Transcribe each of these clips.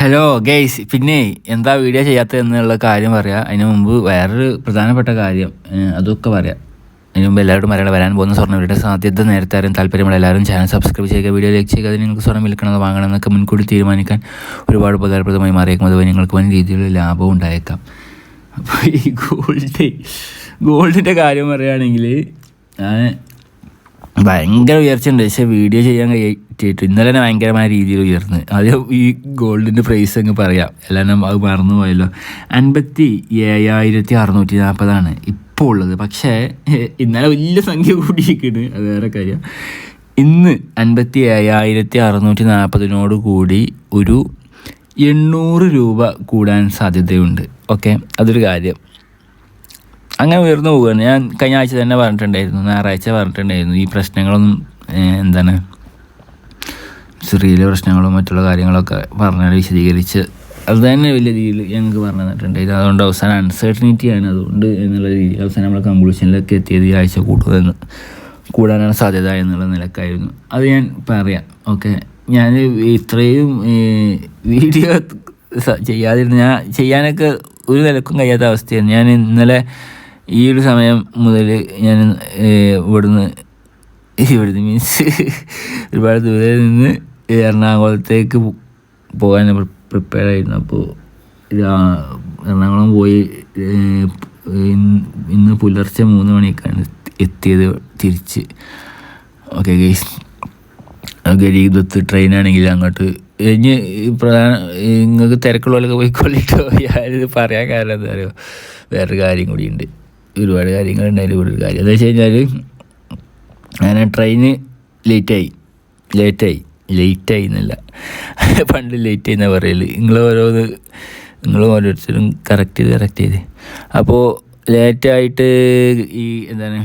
Hello guys പിന്നെ എന്താ video ചെയ്യാത്തത് എന്നുള്ള കാര്യം പറയാം. അതിന് മുമ്പ് വേറൊരു പ്രധാനപ്പെട്ട കാര്യം അതൊക്കെ പറയാം. അതിന് മുമ്പ് എല്ലാവരും മലയാളം വരാൻ പോകുന്ന സ്വർണ വീഡിയോ സാധ്യത നേരത്തെ ആരും താല്പര്യമുള്ള എല്ലാവരും ചാനൽ സബ്സ്ക്രൈബ് ചെയ്യുക വീഡിയോ ലൈക്ക് ചെയ്യുക. അത് നിങ്ങൾക്ക് സ്വർണം വിൽക്കണമെന്ന് വാങ്ങണം എന്നൊക്കെ മുൻകൂട്ടി തീരുമാനിക്കാൻ ഒരുപാട് ഉപകാരപ്രദമായി മാറിയേക്കും. അതുപോലെ നിങ്ങൾക്ക് വൻ രീതിയിലുള്ള ലാഭവും ഉണ്ടായേക്കാം. അപ്പോൾ ഈ ഗോൾഡ് ഗോൾഡിന്റെ കാര്യം പറയുകയാണെങ്കിൽ ഞാൻ ഭയങ്കര ഉയർച്ചയുണ്ട്. പക്ഷേ വീഡിയോ ചെയ്യാൻ കഴിയിട്ട് ഇന്നലെ തന്നെ ഭയങ്കരമായ രീതിയിൽ ഉയർന്ന്. ആദ്യം ഈ ഗോൾഡിന്റെ പ്രൈസ് അങ്ങ് പറയാം. എല്ലാം അത് മറന്നു പോയല്ലോ. അൻപത്തി ഏഴായിരത്തി അറുന്നൂറ്റി നാൽപ്പതാണ് ഇപ്പോൾ ഉള്ളത്. പക്ഷേ ഇന്നലെ വലിയ സംഖ്യ കൂടിയിരിക്കുന്നു അത് വേറെ കാര്യം. ഇന്ന് അൻപത്തി ഏഴായിരത്തി അറുന്നൂറ്റി നാൽപ്പതിനോട് കൂടി ഒരു എണ്ണൂറ് രൂപ കൂടാൻ സാധ്യതയുണ്ട്. ഓക്കെ? അതൊരു കാര്യം. അങ്ങനെ ഉയർന്നു പോവുകയാണ്. ഞാൻ കഴിഞ്ഞ ആഴ്ച തന്നെ പറഞ്ഞിട്ടുണ്ടായിരുന്നു ഞായറാഴ്ച പറഞ്ഞിട്ടുണ്ടായിരുന്നു ഈ പ്രശ്നങ്ങളൊന്നും എന്താണ് ചെറിയ പ്രശ്നങ്ങളും മറ്റുള്ള കാര്യങ്ങളൊക്കെ പറഞ്ഞാൽ വിശദീകരിച്ച് അത് തന്നെ വലിയ രീതിയിൽ ഞങ്ങൾക്ക് പറഞ്ഞു തന്നിട്ടുണ്ടായിരുന്നു. അതുകൊണ്ട് അവസാനം അൺസർട്ടനിറ്റിയാണ് അതുകൊണ്ട് എന്നുള്ള രീതിയിൽ അവസാനം നമ്മൾ കൺക്ലൂഷനിലേക്ക് എത്തിയത് ഈ ആഴ്ച കൂടുതലെന്ന് കൂടാനാണ് സാധ്യത എന്നുള്ള നിലക്കായിരുന്നു. അത് ഞാൻ പറയാം. ഓക്കെ? ഞാൻ ഇത്രയും വീഡിയോ ചെയ്യാതിരുന്ന ഞാൻ ചെയ്യാനൊക്കെ ഒരു നിലക്കും കഴിയാത്ത അവസ്ഥയാണ് ഞാൻ ഇന്നലെ ഈ ഒരു സമയം മുതൽ ഞാൻ ഇവിടുന്ന് ഇവിടുന്ന് മീൻസ് ഒരുപാട് ദൂരെ നിന്ന് എറണാകുളത്തേക്ക് പോകാൻ പ്രിപ്പയർ ആയിരുന്നു. അപ്പോൾ എറണാകുളം പോയി ഇന്ന് പുലർച്ചെ മൂന്ന് മണിക്കാണ് എത്തിയത് തിരിച്ച്. ഓക്കെ ഗൈസ് ഗരീബത്ത് ട്രെയിനാണെങ്കിൽ അങ്ങോട്ട് ഇനി പ്രധാന നിങ്ങൾക്ക് തിരക്കുള്ളവരൊക്കെ പോയിക്കൊള്ളിട്ടോ? ഞാനിത് പറയാൻ കാരണം എന്താ പറയുക വേറൊരു കാര്യം കൂടിയുണ്ട് ഒരുപാട് കാര്യങ്ങൾ അതിൽ ഒരു കാര്യം. എന്താ വെച്ച് കഴിഞ്ഞാൽ ഞാൻ ട്രെയിന് ലേറ്റായി ലേറ്റായി ലേറ്റായി എന്നല്ല. പണ്ട് ലേറ്റ് എന്നാ പറയൽ നിങ്ങൾ ഓരോന്ന് നിങ്ങൾ ഓരോരുത്തരും കറക്റ്റ് ചെയ്ത് കറക്റ്റ് ചെയ്ത്. അപ്പോൾ ലേറ്റായിട്ട് ഈ എന്താണ്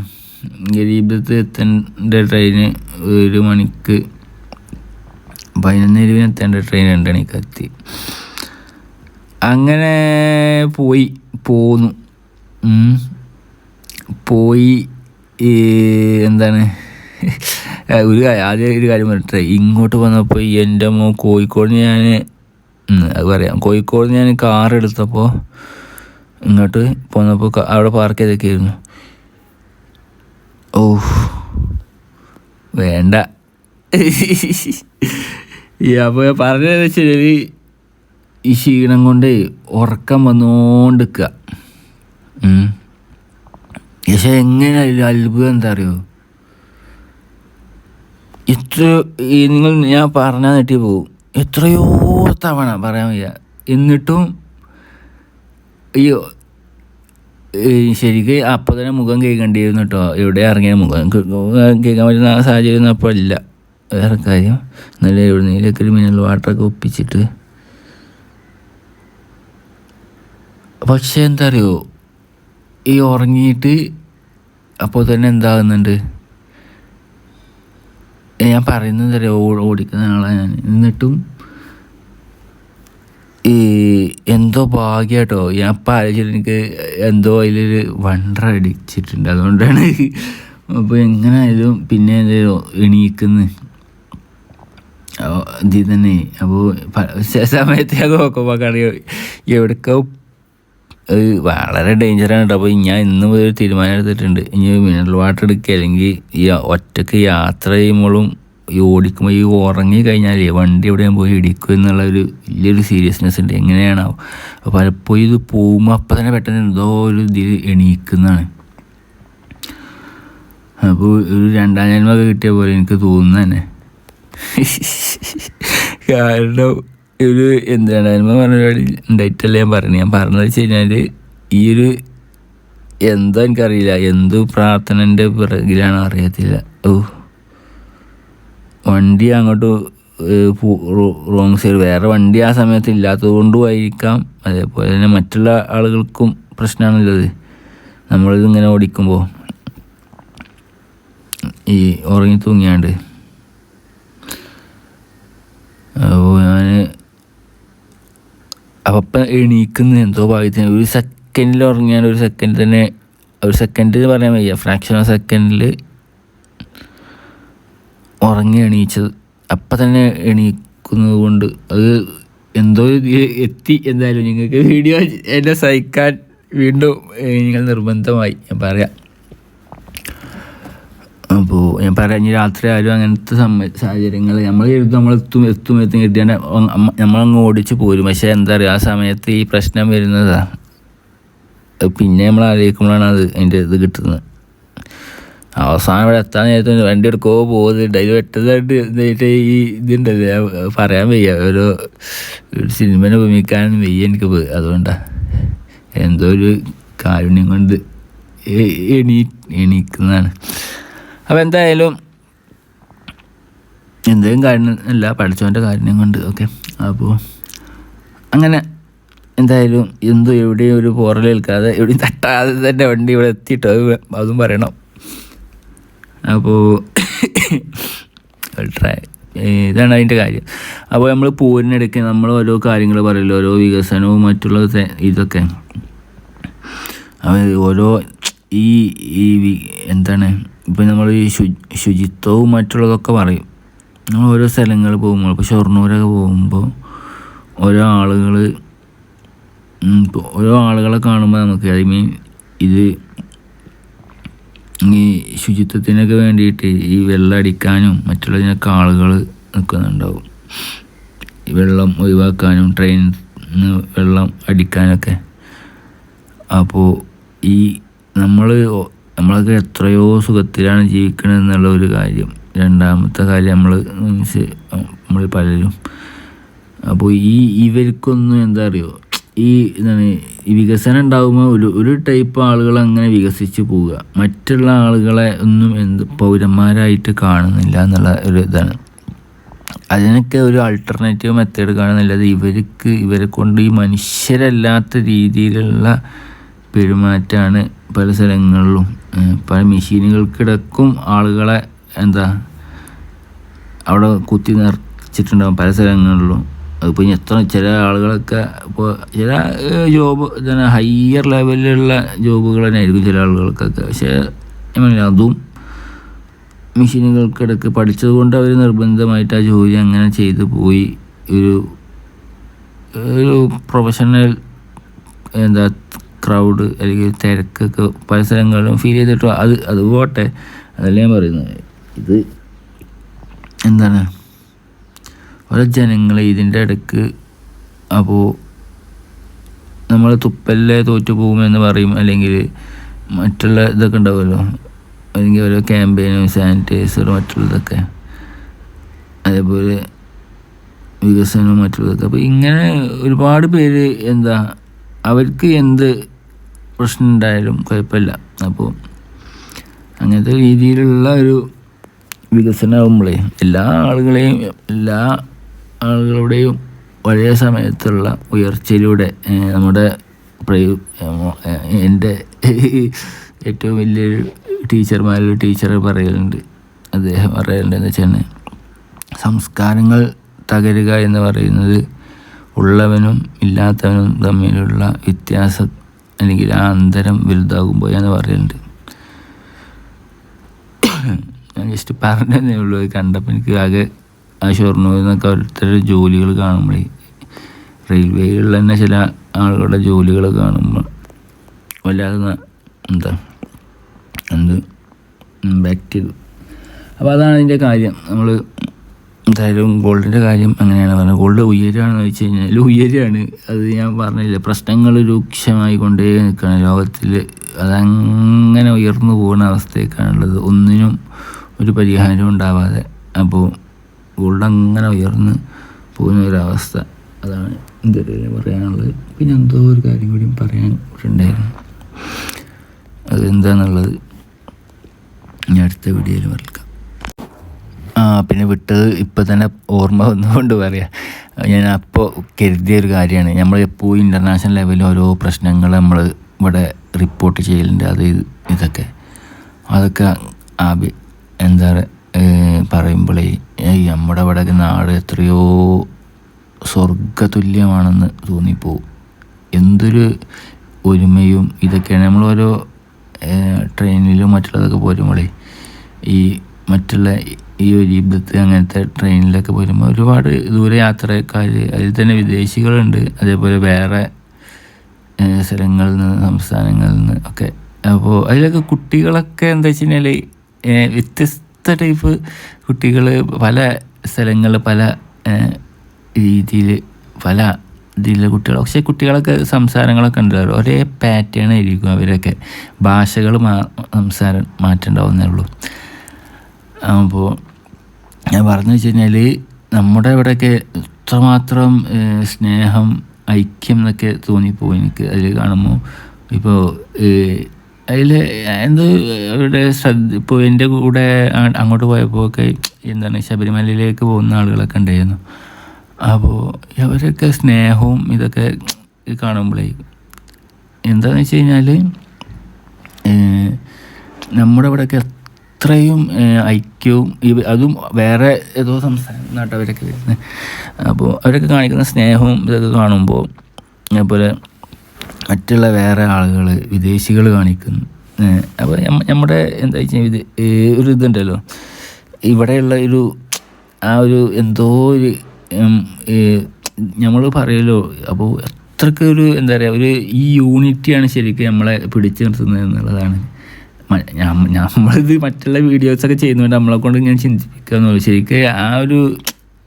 ഗരീബത്ത് എത്തേണ്ട ട്രെയിന് ഒരു മണിക്ക് പതിനൊന്ന് ഇരുപതിന് എത്തേണ്ട ട്രെയിൻ രണ്ട് മണിക്ക് എത്തി. അങ്ങനെ പോയി പോന്നു. പോയി എന്താണ്? ഒരു ആദ്യം ഒരു കാര്യം പറഞ്ഞിട്ട് ഇങ്ങോട്ട് വന്നപ്പോൾ എന്റെ മോ കോഴിക്കോട് ഞാൻ അത് പറയാം. കോഴിക്കോട് ഞാൻ കാർ എടുത്തപ്പോൾ ഇങ്ങോട്ട് പോന്നപ്പോൾ അവിടെ പാർക്ക് ചെയ്തൊക്കെയായിരുന്നു ഓ വേണ്ട. അപ്പോൾ പറഞ്ഞതെന്ന് വെച്ചാൽ ഈ ക്ഷീണം കൊണ്ട് ഉറക്കം വന്നുകൊണ്ടിരിക്കുക പക്ഷെ എങ്ങനെ അത്ഭുതം എന്താ അറിയോ? ഇത്ര നിങ്ങൾ ഞാൻ പറഞ്ഞാൽ നെട്ടി പോകും എത്രയോ തവണ പറയാൻ വയ്യ. എന്നിട്ടും ഈ ശരിക്ക് അപ്പോൾ തന്നെ മുഖം കേൾക്കേണ്ടിയിരുന്നു കേട്ടോ. എവിടെ ഇറങ്ങിയ മുഖം കേൾക്കാൻ പറ്റുന്ന ആ സാഹചര്യം ഒന്നും അപ്പോൾ ഇല്ല. വേറെ കാര്യം നല്ല എവിടെന്നെങ്കിലൊക്കെ മിനറൽ വാട്ടറൊക്കെ ഒപ്പിച്ചിട്ട്. പക്ഷേ എന്താ അറിയോ? ഈ ഉറങ്ങിയിട്ട് അപ്പോൾ തന്നെ എന്താകുന്നുണ്ട്? ഞാൻ പറയുന്നത് അറിയോ? ഓടിക്കുന്ന ആളാണ് ഞാൻ. എന്നിട്ടും ഈ എന്തോ ഭാഗ്യട്ടോ. ഞാൻ അപ്പം ആലോചിച്ചിട്ട് എനിക്ക് എന്തോ അതിലൊരു വണ്ടർ അടിച്ചിട്ടുണ്ട്. അതുകൊണ്ടാണ് അപ്പോൾ എങ്ങനെ ആയാലും പിന്നെ എന്തോ എണീക്കുന്നത് ഇതിൽ തന്നെ. അപ്പോൾ സമയത്ത് ഞാൻ നോക്കുമ്പോൾ കറിയോ എവിടേക്കോ അത് വളരെ ഡേഞ്ചറാണ് കേട്ടോ അപ്പോൾ ഞാൻ ഇന്ന് മുതൽ തീരുമാനം എടുത്തിട്ടുണ്ട്. ഇനി മിനറൽ വാട്ടർ എടുക്കുക. അല്ലെങ്കിൽ ഈ ഒറ്റയ്ക്ക് യാത്ര ചെയ്യുമ്പോഴും ഈ ഓടിക്കുമ്പോൾ ഈ ഉറങ്ങി കഴിഞ്ഞാൽ വണ്ടി എവിടെയും പോയി ഇടിക്കും എന്നുള്ള ഒരു വലിയൊരു സീരിയസ്നെസ് ഉണ്ട്. എങ്ങനെയാണാവും അപ്പോൾ പലപ്പോഴും ഇത് പോകുമ്പോൾ അപ്പം തന്നെ പെട്ടെന്ന് എന്തോ ഒരു ഇതിൽ എണീക്കുന്നതാണ്. അപ്പോൾ ഒരു രണ്ടാം ജന്മൊക്കെ കിട്ടിയ പോലെ എനിക്ക് തോന്നുന്നു തന്നെ കാരണം ഒരു എന്താണ് ജന്മ പറഞ്ഞ ഒരു ഉണ്ടായിട്ടല്ല ഞാൻ പറഞ്ഞു. ഞാൻ പറഞ്ഞത് വെച്ച് കഴിഞ്ഞാൽ ഈ ഒരു എന്തോ എനിക്കറിയില്ല. എന്തു പ്രാർത്ഥനന്റെ പിറകിലാണ് അറിയത്തില്ല. ഓ വണ്ടി അങ്ങോട്ട് റോങ് സൈഡ് വേറെ വണ്ടി ആ സമയത്ത് ഇല്ലാത്തത് കൊണ്ടും ആയിരിക്കാം അതേപോലെ തന്നെ മറ്റുള്ള ആളുകൾക്കും പ്രശ്നമാണുള്ളത് നമ്മളിതിങ്ങനെ ഓടിക്കുമ്പോൾ ഈ ഉറങ്ങി തൂങ്ങിയാണ്ട്. അപ്പോൾ ഞാൻ അപ്പം എണീക്കുന്ന. എന്തോ ഭാഗ്യത്തിന്. ഒരു സെക്കൻഡിൽ ഉറങ്ങിയാൽ ഒരു സെക്കൻഡ് തന്നെ ഒരു സെക്കൻഡ് പറയാൻ വയ്യ. ഫ്രാക്ഷൻ ഓഫ് സെക്കൻഡിൽ ഉറങ്ങി എണീച്ചത്. അപ്പം തന്നെ എണീക്കുന്നത് കൊണ്ട് അത് എന്തോ എത്തി. എന്തായാലും നിങ്ങൾക്ക് വീഡിയോ എന്നെ സഹിക്കാൻ വീണ്ടും നിങ്ങൾ നിർബന്ധമായി. ഞാൻ പറയാം. അപ്പോൾ ഞാൻ പറയാം ഇനി രാത്രി ആരും അങ്ങനത്തെ സമയ സാഹചര്യങ്ങൾ നമ്മൾ എഴുതും നമ്മൾ എത്തും എത്തും എത്തും കിട്ടിയാൽ നമ്മളങ്ങ് ഓടിച്ച് പോരും. പക്ഷേ എന്താ പറയുക ആ സമയത്ത് ഈ പ്രശ്നം വരുന്നതാ. അത് പിന്നെ നമ്മൾ ആലോചിക്കുമ്പോഴാണ് അത് അതിന്റെ ഇത് കിട്ടുന്നത്. അവസാനം ഇവിടെ എത്താൻ നേരത്തെ വണ്ടി എടുക്കോ പോകുന്നുണ്ട് അതിൽ വെട്ടതായിട്ട് ഇതായിട്ട് ഈ ഇതുണ്ടല്ലേ പറയാൻ വയ്യ. ഒരു സിനിമനെ ഉപമിക്കാനൊന്നും വയ്യ എനിക്ക് അതുകൊണ്ടാണ് അതുകൊണ്ടാ. എന്തോ ഒരു കാരുണ്യം കൊണ്ട് എണീ എണീക്കുന്നതാണ്. അപ്പോൾ എന്തായാലും എന്തെങ്കിലും കാര്യം അല്ല പഠിച്ചവന്റെ കാര്യം കൊണ്ട് ഓക്കെ അപ്പോൾ അങ്ങനെ എന്തായാലും എന്തോ എവിടെയും ഒരു പോറൽ ഏൽക്കാതെ എവിടെയും തട്ടാതെ തന്നെ വണ്ടി ഇവിടെ എത്തിയിട്ടോ അതും പറയണം. അപ്പോൾ ഇതാണ് അതിന്റെ കാര്യം. അപ്പോൾ നമ്മൾ പോരിനിടയ്ക്ക് നമ്മൾ ഓരോ കാര്യങ്ങൾ പറയില്ല ഓരോ വികസനവും മറ്റുള്ള ഇതൊക്കെ. ഓരോ ഈ ഈ എന്താണ് ഇപ്പം നമ്മൾ ഈ ശു ശുചിത്വവും മറ്റുള്ളതൊക്കെ പറയും. നമ്മൾ ഓരോ സ്ഥലങ്ങൾ പോകുമ്പോൾ ഇപ്പോൾ ഷൊർണൂരൊക്കെ പോകുമ്പോൾ ഓരോ ആളുകൾ ഓരോ ആളുകളെ കാണുമ്പോൾ നമുക്ക് ഐ മീൻ ഇത് ഈ ശുചിത്വത്തിനൊക്കെ വേണ്ടിയിട്ട് ഈ വെള്ളം അടിക്കാനും മറ്റുള്ളതിനൊക്കെ ആളുകൾ നിൽക്കുന്നുണ്ടാവും ഈ വെള്ളം ഒഴിവാക്കാനും ട്രെയിനിൽ വെള്ളം അടിക്കാനൊക്കെ. അപ്പോൾ ഈ നമ്മൾ നമ്മളൊക്കെ എത്രയോ സുഖത്തിലാണ് ജീവിക്കുന്നത് എന്നുള്ള ഒരു കാര്യം. രണ്ടാമത്തെ കാര്യം നമ്മൾ മീൻസ് നമ്മൾ പലരും അപ്പോൾ ഈ ഇവർക്കൊന്നും എന്താ അറിയോ? ഈ എന്താണ് ഈ വികസനം ഉണ്ടാകുമ്പോൾ ഒരു ഒരു ടൈപ്പ് ആളുകൾ അങ്ങനെ വികസിച്ച് പോവുക. മറ്റുള്ള ആളുകളെ ഒന്നും എന്ത് പൗരന്മാരായിട്ട് കാണുന്നില്ല എന്നുള്ള ഒരു ഇതാണ്. അതിനൊക്കെ ഒരു ആൾട്ടർനേറ്റീവ് മെത്തേഡ് കാണുന്നില്ലാതെ ഇവർക്ക് ഇവരെ കൊണ്ട് ഈ മനുഷ്യരല്ലാത്ത രീതിയിലുള്ള പെരുമാറ്റമാണ് പല സ്ഥലങ്ങളിലും പല മെഷീനുകൾക്കിടക്കും ആളുകളെ എന്താ അവിടെ കുത്തി നിറച്ചിട്ടുണ്ടാകും പല സ്ഥലങ്ങളിലും. അതിപ്പോൾ എത്ര ചില ആളുകളൊക്കെ ഇപ്പോൾ ചില ജോബ് തന്നെ ഹയർ ലെവലിലുള്ള ജോബുകൾ തന്നെ ആയിരിക്കും ചില ആളുകൾക്കൊക്കെ. പക്ഷേ അതും മെഷീനുകൾക്കിടക്ക് പഠിച്ചത് കൊണ്ട് അവർ നിർബന്ധമായിട്ട് ആ ജോലി അങ്ങനെ ചെയ്തു പോയി. ഒരു ഒരു പ്രൊഫഷണൽ എന്താ ക്രൗഡ് അല്ലെങ്കിൽ തിരക്കൊക്കെ പല സ്ഥലങ്ങളിലും ഫീൽ ചെയ്തിട്ട് അത് അത് പോട്ടെ അതല്ല ഞാൻ പറയുന്നത്. ഇത് എന്താണ്? ഓരോ ജനങ്ങളെ ഇതിന്റെ ഇടയ്ക്ക് അപ്പോൾ നമ്മൾ തുപ്പല്ലേ തോറ്റു പോകുമെന്ന് പറയും. അല്ലെങ്കിൽ മറ്റുള്ള ഇതൊക്കെ ഉണ്ടാവുമല്ലോ. അല്ലെങ്കിൽ ഓരോ ക്യാമ്പയിനും സാനിറ്റൈസറും മറ്റുള്ളതൊക്കെ. അതേപോലെ വികസനവും മറ്റുള്ളതൊക്കെ. അപ്പോൾ ഇങ്ങനെ ഒരുപാട് പേര് എന്താ അവർക്ക് എന്ത് പ്രശ്നം ഉണ്ടായാലും കുഴപ്പമില്ല. അപ്പോൾ അങ്ങനത്തെ രീതിയിലുള്ള ഒരു വികസനമാകുമ്പോഴേ എല്ലാ ആളുകളെയും എല്ലാ ആളുകളുടെയും ഒരേ സമയത്തുള്ള ഉയർച്ചയിലൂടെ നമ്മുടെ എന്റെ ഏറ്റവും വലിയൊരു ടീച്ചർമാരിൽ ടീച്ചർ പറയലുണ്ട്. അദ്ദേഹം പറയലുണ്ട് എന്ന് വെച്ചാൽ സംസ്കാരങ്ങൾ തകരുക എന്ന് പറയുന്നത് ഉള്ളവനും ഇല്ലാത്തവനും തമ്മിലുള്ള വ്യത്യാസം അല്ലെങ്കിൽ ആ അന്തരം വലുതാകുമ്പോൾ ഞാൻ പറയുന്നുണ്ട്. ഞാൻ ജസ്റ്റ് പറഞ്ഞതേ ഉള്ളൂ കണ്ടപ്പോൾ എനിക്ക് ആകെ ആ ഷൊർണൂരിൽ നിന്നൊക്കെ ഓരോരുത്തരുടെ ജോലികൾ കാണുമ്പോഴേ റെയിൽവേകളിൽ തന്നെ ചില ആളുകളുടെ ജോലികൾ കാണുമ്പോൾ വല്ലാതെ എന്താ എന്ത് ഇമ്പാക്റ്റ് ചെയ്തു. അപ്പോൾ അതാണ് അതിന്റെ കാര്യം. നമ്മൾ എന്തായാലും ഗോൾഡിന്റെ കാര്യം അങ്ങനെയാണ് പറഞ്ഞത്. ഗോൾഡ് ഉയരുകയാണെന്ന് വെച്ച് കഴിഞ്ഞാൽ ഉയരുകയാണ് അത് ഞാൻ പറഞ്ഞില്ല പ്രശ്നങ്ങൾ രൂക്ഷമായി കൊണ്ടേ നിൽക്കുകയാണ്. ലോകത്തിൽ അതങ്ങനെ ഉയർന്നു പോകുന്ന അവസ്ഥയൊക്കെയാണുള്ളത് ഒന്നിനും ഒരു പരിഹാരം ഉണ്ടാവാതെ അപ്പോൾ ഗോൾഡ് അങ്ങനെ ഉയർന്ന് പോകുന്ന ഒരവസ്ഥ അതാണ് എന്തെങ്കിലും പറയാനുള്ളത്. പിന്നെ എന്തോ ഒരു കാര്യം കൂടി പറയാൻ ഉണ്ടായിരുന്നു. അതെന്താന്നുള്ളത് ഇനി അടുത്ത വീഡിയോയിൽ പറയാം ആ പിന്നെ വിട്ടത് ഇപ്പം തന്നെ ഓർമ്മ വന്നുകൊണ്ട് പറയാം. ഞാൻ അപ്പോൾ കരുതിയ ഒരു കാര്യമാണ്. നമ്മൾ എപ്പോഴും ഇന്റർനാഷണൽ ലെവലിൽ ഓരോ പ്രശ്നങ്ങൾ നമ്മൾ ഇവിടെ റിപ്പോർട്ട് ചെയ്യലുണ്ട്. അത് ഇതൊക്കെ. അതൊക്കെ ആബി എന്താ പറയുമ്പോഴേ നമ്മുടെ ഇവിടെ നാട് എത്രയോ സ്വർഗതുല്യമാണെന്ന് തോന്നിപ്പോവും എന്തൊരു ഒരുമയും ഇതൊക്കെയാണ്. നമ്മൾ ഓരോ ട്രെയിനിലും മറ്റുള്ളതൊക്കെ പോരുമ്പോഴേ ഈ മറ്റുള്ള ഈ ഒരു ജീവിതത്തിൽ അങ്ങനത്തെ ട്രെയിനിലൊക്കെ വരുമ്പോൾ ഒരുപാട് ദൂരെ യാത്രക്കാർ അതിൽ തന്നെ വിദേശികളുണ്ട്. അതേപോലെ വേറെ സ്ഥലങ്ങളിൽ നിന്ന് സംസ്ഥാനങ്ങളിൽ നിന്ന് ഒക്കെ. അപ്പോൾ അതിലൊക്കെ കുട്ടികളൊക്കെ എന്താ വെച്ച് കഴിഞ്ഞാൽ വ്യത്യസ്ത ടൈപ്പ് കുട്ടികൾ പല സ്ഥലങ്ങളിൽ പല രീതിയിൽ പല ഇതിലെ കുട്ടികൾ പക്ഷേ കുട്ടികളൊക്കെ സംസാരങ്ങളൊക്കെ ഉണ്ടാവും ഒരേ പാറ്റേൺ ആയിരിക്കും അവരൊക്കെ. ഭാഷകൾ മാ സംസാരം മാറ്റണ്ടാവുന്നേ ഉള്ളൂ. അപ്പോൾ ഞാൻ പറഞ്ഞു വെച്ച് കഴിഞ്ഞാൽ നമ്മുടെ ഇവിടെയൊക്കെ ഇത്രമാത്രം സ്നേഹം ഐക്യം എന്നൊക്കെ തോന്നിപ്പോയി എനിക്ക് അതിൽ കാണുമ്പോൾ ഇപ്പോൾ അതിൽ എന്ത് അവരുടെ ശ്രദ്ധ ഇപ്പോൾ എന്റെ കൂടെ അങ്ങോട്ട് പോയപ്പോൾ ഒക്കെ എന്താണ് ശബരിമലയിലേക്ക് പോകുന്ന ആളുകളൊക്കെ ഉണ്ടായിരുന്നു. അപ്പോൾ അവരൊക്കെ സ്നേഹവും ഇതൊക്കെ കാണുമ്പോഴേ എന്താണെന്ന് വെച്ച് കഴിഞ്ഞാൽ നമ്മുടെ ഇവിടെയൊക്കെ അത്രയും ഐക്യവും അതും വേറെ ഏതോ സംസ്ഥാന നാട്ടവരൊക്കെ വരുന്നത്. അപ്പോൾ അവരൊക്കെ കാണിക്കുന്ന സ്നേഹവും ഇതൊക്കെ കാണുമ്പോൾ അതുപോലെ മറ്റുള്ള വേറെ ആളുകൾ വിദേശികൾ കാണിക്കുന്നു. അപ്പോൾ നമ്മ- നമ്മുടെ എന്താ വെച്ചാൽ ഇത് ഒരു ഇതുണ്ടല്ലോ. ഇവിടെയുള്ള ഒരു ആ ഒരു എന്തോ ഒരു നമ്മൾ പറയലോ അപ്പോൾ അത്രയ്ക്ക് ഒരു എന്താ പറയുക ഒരു ഈ യൂണിറ്റിയാണ് ശരിക്കും നമ്മളെ പിടിച്ചു നിർത്തുന്നത് എന്നുള്ളതാണ്. നമ്മളിത് മറ്റുള്ള വീഡിയോസൊക്കെ ചെയ്യുന്നതുകൊണ്ട് നമ്മളെ കൊണ്ട് ഞാൻ ചിന്തിപ്പിക്കാന്നുള്ളൂ ശരിക്കും ആ ഒരു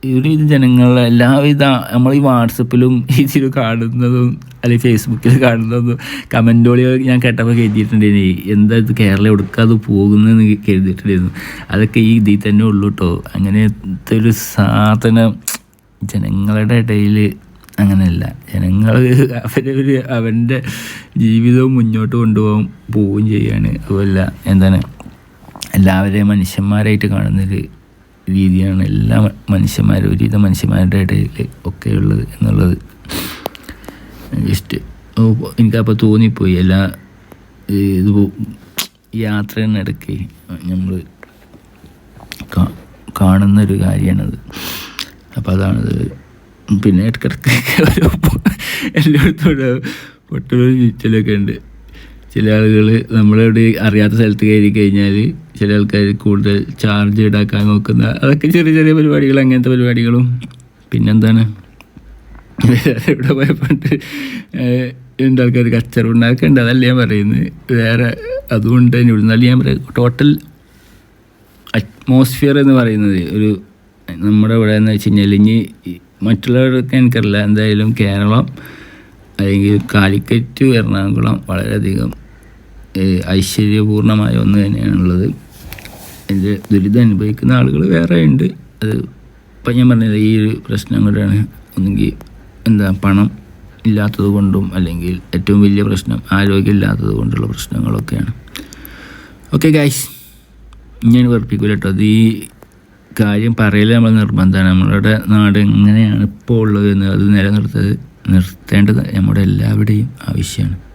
ഒരു ഇത് ജനങ്ങളെ എല്ലാവിധ നമ്മൾ ഈ വാട്സപ്പിലും ഇതിൽ കാണുന്നതും അല്ലെങ്കിൽ ഫേസ്ബുക്കിൽ കാണുന്നതും കമന്റോളിയോ ഞാൻ കേട്ടപ്പോൾ കരുതിയിട്ടുണ്ടായിരുന്നു എന്താ ഇത് കേരളം എടുക്കാതെ പോകുന്നതെന്ന് കരുതിയിട്ടുണ്ടായിരുന്നു അതൊക്കെ ഈ ഇതിൽ തന്നെ ഉള്ളൂ കേട്ടോ അങ്ങനത്തെ ഒരു സാധനം ജനങ്ങളുടെ ഇടയിൽ അങ്ങനെയല്ല. ജനങ്ങൾ അവരൊരു അവന്റെ ജീവിതവും മുന്നോട്ട് കൊണ്ടുപോകും പോവുകയും ചെയ്യാണ് അതുമല്ല എന്താണ്? എല്ലാവരെയും മനുഷ്യന്മാരായിട്ട് കാണുന്നൊരു രീതിയാണ് എല്ലാ മനുഷ്യന്മാരും ഒരുവിധ മനുഷ്യന്മാരുടെ ഇടയിൽ ഒക്കെ ഉള്ളത് എന്നുള്ളത് ജസ്റ്റ് എനിക്കപ്പോൾ തോന്നിപ്പോയി. എല്ലാ ഇത് യാത്രയിനിടയ്ക്ക് നമ്മൾ കാണുന്നൊരു കാര്യമാണത്. അപ്പോൾ അതാണത്. പിന്നെ ഇടയ്ക്കിടയ്ക്ക് ഒരു എല്ലായിടത്തും പൊട്ടലും ചീച്ചലൊക്കെ ഉണ്ട്. ചില ആളുകൾ നമ്മളെവിടെ അറിയാത്ത സ്ഥലത്ത് കയറി കഴിഞ്ഞാൽ ചില ആൾക്കാർ കൂടുതൽ ചാർജ് ഈടാക്കാൻ നോക്കുന്ന അതൊക്കെ ചെറിയ ചെറിയ പരിപാടികൾ അങ്ങനത്തെ പരിപാടികളും. പിന്നെന്താണ്? ഇവിടെ പോയപ്പോണ്ട് രണ്ട് ആൾക്കാർ കച്ചറുണ്ടാക്കി ഉണ്ട് അതല്ല ഞാൻ പറയുന്നത്. വേറെ അതുകൊണ്ട് തന്നെ ഇവിടുന്ന് ഞാൻ പറയാം ടോട്ടൽ അറ്റ്മോസ്ഫിയർ എന്ന് പറയുന്നത് ഒരു നമ്മുടെ ഇവിടെ എന്ന് വെച്ച് കഴിഞ്ഞാൽ ഇനി മറ്റുള്ളവരൊക്കെ എനിക്കറിയില്ല. എന്തായാലും കേരളം അല്ലെങ്കിൽ കാലിക്കറ്റ് എറണാകുളം വളരെയധികം ഐശ്വര്യപൂർണമായ ഒന്ന് തന്നെയാണുള്ളത് എന്റെ ദുരിതം അനുഭവിക്കുന്ന ആളുകൾ വേറെ ഉണ്ട്. അത് ഇപ്പം ഞാൻ പറഞ്ഞത് ഈ ഒരു പ്രശ്നം കൊണ്ടാണ് ഒന്നെങ്കിൽ എന്താ പണം ഇല്ലാത്തത് കൊണ്ടും അല്ലെങ്കിൽ ഏറ്റവും വലിയ പ്രശ്നം ആരോഗ്യം ഇല്ലാത്തത് കൊണ്ടുള്ള പ്രശ്നങ്ങളൊക്കെയാണ്. Okay guys. ഞാൻ വർപ്പിക്കൂല കേട്ടോ. അത് ഈ കാര്യം പറയില്ല നമ്മൾ നിർബന്ധമാണ്. നമ്മളുടെ നാട് എങ്ങനെയാണ് ഇപ്പോൾ ഉള്ളത് എന്ന് അത് നിലനിർത്തത് നിർത്തേണ്ടത് നമ്മുടെ എല്ലാവരുടെയും ആവശ്യമാണ്.